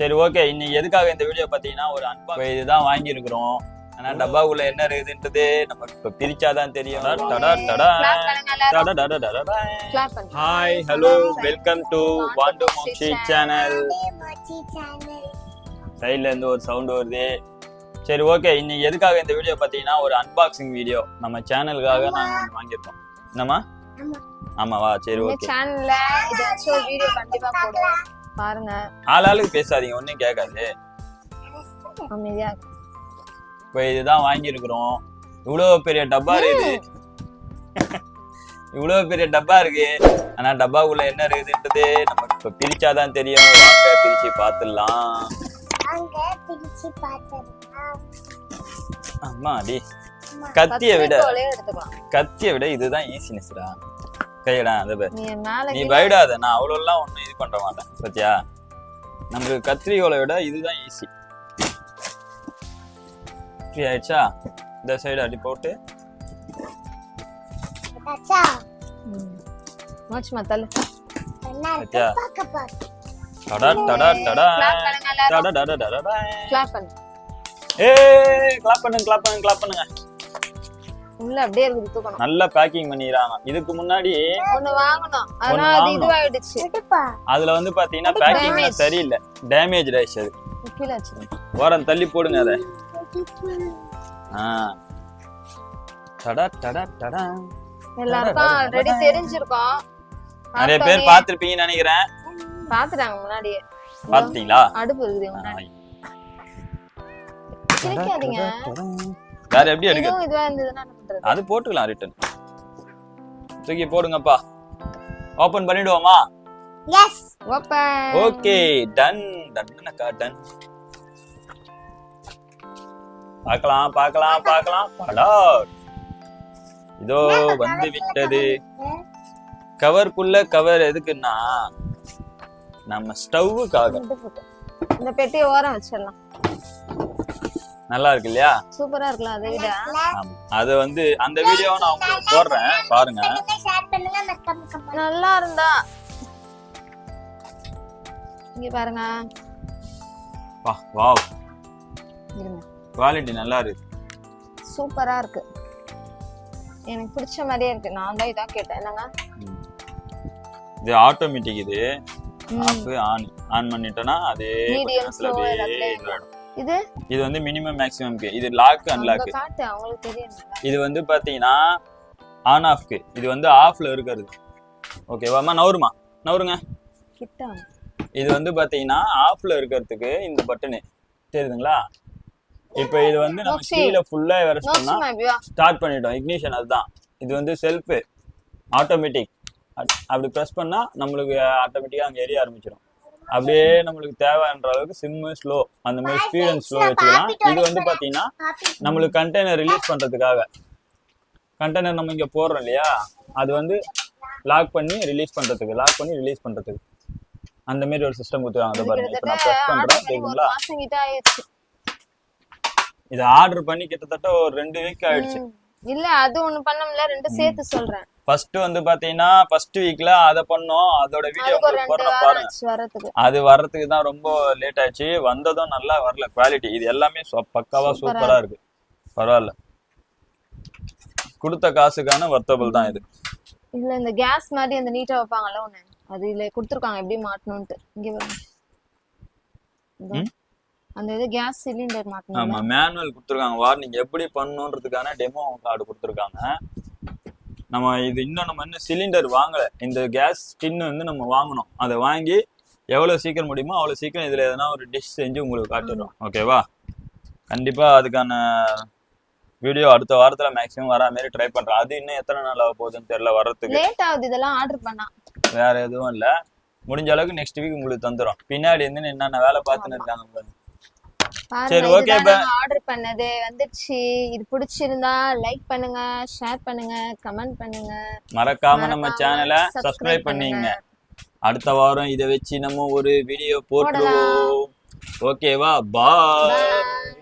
சரி ஓகே இன்னைக்கு எதுக்காக இந்த வீடியோ பார்த்தீங்கன்னா ஒரு அன்பா இதுதான் வாங்கியிருக்கிறோம். ஆனா டப்பாக்குள்ள என்ன இருக்குதுன்றது நம்ம இப்ப பிரிச்சாதான் தெரியும். Hi hello welcome to Vandu Mokshi channel சைட்ல இருந்து ஒரு சவுண்ட் வருது. சரி ஓகே இன்னைக்கு எதுக்காக இந்த வீடியோ பார்த்தீங்கன்னா ஒரு அன்பாக்சிங் வீடியோ நம்ம சேனலுக்காக நாங்க ஒண்ணு வாங்கியிருக்கோம். என்னம்மா? ஆமாவா? சரி ஓகே சேனல்ல ஒரு வீடியோ கண்டிப்பா போடுவோம். பாருங்க. ஆளாளுக்கு பேசாதீங்க ஒன்றும் கேட்காது. அமைதியா. இப்போ இதுதான் வாங்கியிருக்கிறோம். இவ்வளோ பெரிய டப்பா இருக்குது. இவ்வளோ பெரிய டப்பா இருக்கு ஆனா டப்பாக்குள்ள என்ன இருக்குதுன்றது நமக்கு இப்போ பிரிச்சாதான் தெரியும். வாங்க பிரிச்சு பார்த்துடலாம் ஆமா அடி. கத்தியை விட. கத்தியை விட இதுதான் ஈஸினஸ்டா நீ மேல நீ கீழ- பயடாத நான் அவ்வளோலாம் ஒன்றும் இது பண்ண மாட்டேன் பத்தியா நம்மளுக்கு கத்திரிக்கோலை விட இதுதான் ஈஸி ஃப்ரீ ஆயிடுச்சா? இந்த சைடு அடி போட்டு. மோச்சுமா தள்ளு டடா டடா டடா. டடா டடா டடா ஏய் கிளாப் பண்ணுங்க கிளாப் பண்ணுங்க கிளாப் பண்ணுங்க. உள்ள அப்படியே இருக்குது தூக்கணும். நல்லா பேக்கிங் பண்ணிடுறாங்க. இதுக்கு முன்னாடி ஒண்ணு வாங்கணும். ஒண்ணு அது. இதுவாயிடுச்சு. அதுல வந்து பாத்தீங்கன்னா பேக்கிங். சரியில்லை. டேமேஜ் ஆயிடுச்சு அது. கீழே ஓரம் தள்ளி போடுங்க அதை. ஆ. டடா டடா டடா. எல்லாருக்கும் ஆல்ரெடி தெரிஞ்சிருக்கோம். நிறைய பேர் பார்த்திருப்பீங்கன்னு நினைக்கிறேன். பாத்துட்டாங்க முன்னாடியே. பாத்தீங்களா அடுப்பு இருக்குது முன்னாடி. வேற எப்படி எடுக்க அது போட்டுக்கலாம் ரிட்டன் தூக்கி போடுங்கப்பா. ஓபன் பண்ணிடுவோமா? எஸ் ஓப்பன் ஓகே டன் டன்னக்கா டன் பார்க்கலாம் பார்க்கலாம் பார்க்கலாம். படா இதோ வந்து விட்டது. கவர்க்குள்ள கவர் எதுக்குன்னா நம்ம ஸ்டவ்வுக்காக இந்த பெட்டியை ஓரம் வச்சிடலாம். நல்லா இருக்கு இல்லையா சூப்பரா இருக்கலாம் அதை விட. அது வந்து அந்த வீடியோவை நான் உங்களுக்கு போடுறேன். பாருங்க. நல்லா இருந்தா இங்க பாருங்க. வா வாவ். குவாலிட்டி நல்லா இருக்கு சூப்பரா இருக்கு எனக்கு பிடிச்ச மாதிரியே இருக்கு. நான் தான் இதான் கேட்டேன். என்னங்க. இது ஆட்டோமேட்டிக் இது. ஆஃப் ஆன் ஆன் பண்ணிட்டோம்னா அதே slow அப்படியே எல்லாத்துலயும். இது? இது வந்து மினிமம் மேக்ஸிமம்க்கு இது லாக் அன்லாக் காட்டு அவங்களுக்கு தெரியும் இது வந்து பாத்தீங்கன்னா ஆன் ஆஃப்க்கு இது வந்து ஆஃப்ல இருக்கிறது. ஓகேவாமா நவருமா? நவருங்க. இது வந்து பாத்தீங்கன்னா ஆஃப்ல இருக்கிறதுக்கு இந்த பட்டனு தெரியுதுங்களா? இப்போ இது வந்து நம்ம. கீழே ஃபுல்லா வர சொன்னா நோட்ஸ்மா இப்படியா ஸ்டார்ட் பண்ணிட்டோம். இக்னிஷன் அதுதான். இது வந்து செல்ஃப் ஆட்டோமேட்டிக் அப்படி ப்ரெஸ் பண்ணா நம்மளுக்கு ஆட்டோமேட்டிக்கா அங்க எரிய ஆரம்பிச்சிடும் அப்படியே நம்மளுக்கு தேவைன்ற அளவுக்கு சிம்மு ஸ்லோ அந்த மாதிரி ஸ்பீட் அண்ட் ஸ்லோ வச்சுக்கலாம். இது வந்து பாத்தீங்கன்னா copy. நம்மளுக்கு கண்டெய்னர் ரிலீஸ் பண்றதுக்காக. கண்டெய்னர் நம்ம இங்க போடுறோம் இல்லையா? அது வந்து லாக் பண்ணி ரிலீஸ் பண்றதுக்கு லாக் பண்ணி ரிலீஸ் பண்றதுக்கு. அந்த மாதிரி ஒரு சிஸ்டம் கொடுத்துருக்காங்க. அதை பாருங்க. இப்போ நான் ப்ரெஸ் ஆர்டர் பண்றேன் பண்ணி ஒரு தெரியுங்களா இதை ஆர்டர் பண்ணி கிட்டத்தட்ட ஒரு ரெண்டு வீக் ஆயிடுச்சு. இல்ல அது ஒண்ணு பண்ணோம்ல ரெண்டு சேர்த்து சொல்றேன். ஃபர்ஸ்ட் வந்து பாத்தீங்கன்னா ஃபர்ஸ்ட் வீக்ல அதை பண்ணோம். அதோட வீடியோ போடுற பாருங்க. அது வர்றதுக்கு தான் ரொம்ப லேட் ஆச்சு. வந்ததும் நல்லா வரல குவாலிட்டி இது எல்லாமே பக்காவா சூப்பரா இருக்கு. பரவாயில்ல. கொடுத்த காசுக்கான வர்த்தபிள் தான் இது. இல்ல இந்த கேஸ் மாதிரி அந்த நீட்டா வைப்பாங்கல்ல ஒண்ணு. அது இல்ல கொடுத்துருக்காங்க எப்படி மாட்டணும்ட்டு இங்க? அந்த இது கேஸ் சிலிண்டர் மாட்டணும் ஆமா மேனுவல் கொடுத்துருக்காங்க. வார்னிங் எப்படி பண்ணணுன்றதுக்கான டெமோ கார்டு கொடுத்துருக்காங்க. நம்ம இது இன்னும் நம்ம இன்னும் சிலிண்டர் வாங்கல. இந்த கேஸ் டின் வந்து நம்ம வாங்கணும். அதை வாங்கி எவ்வளவு சீக்கிரம் முடியுமோ அவ்வளவு சீக்கிரம் இதுல எதனா ஒரு டிஷ் செஞ்சு உங்களுக்கு காட்டுறோம் ஓகேவா கண்டிப்பா அதுக்கான வீடியோ அடுத்த வாரத்துல மேக்ஸிமம் வரா மாதிரி ட்ரை பண்றேன். அது இன்னும் எத்தனை நாள் ஆக போகுதுன்னு தெரியல வர்றதுக்கு. லேட் ஆகுது இதெல்லாம் ஆர்டர் பண்ணா. வேற எதுவும் இல்ல. முடிஞ்ச அளவுக்கு நெக்ஸ்ட் வீக் உங்களுக்கு தந்துரும் பின்னாடி இருந்து என்னென்ன வேலை பார்த்துன்னு இருக்காங்க. சரி, பாருங்க பண்ணது வந்துருச்சு. இது பிடிச்சிருந்தா லைக் பண்ணுங்க ஷேர் பண்ணுங்க கமெண்ட் பண்ணுங்க. மறக்காம நம்ம சேனலை சப்ஸ்கிரைப் பண்ணுங்க. அடுத்த வாரம் இதை வச்சு நம்ம ஒரு வீடியோ போட்டுருவோம். ஓகேவா பாய்.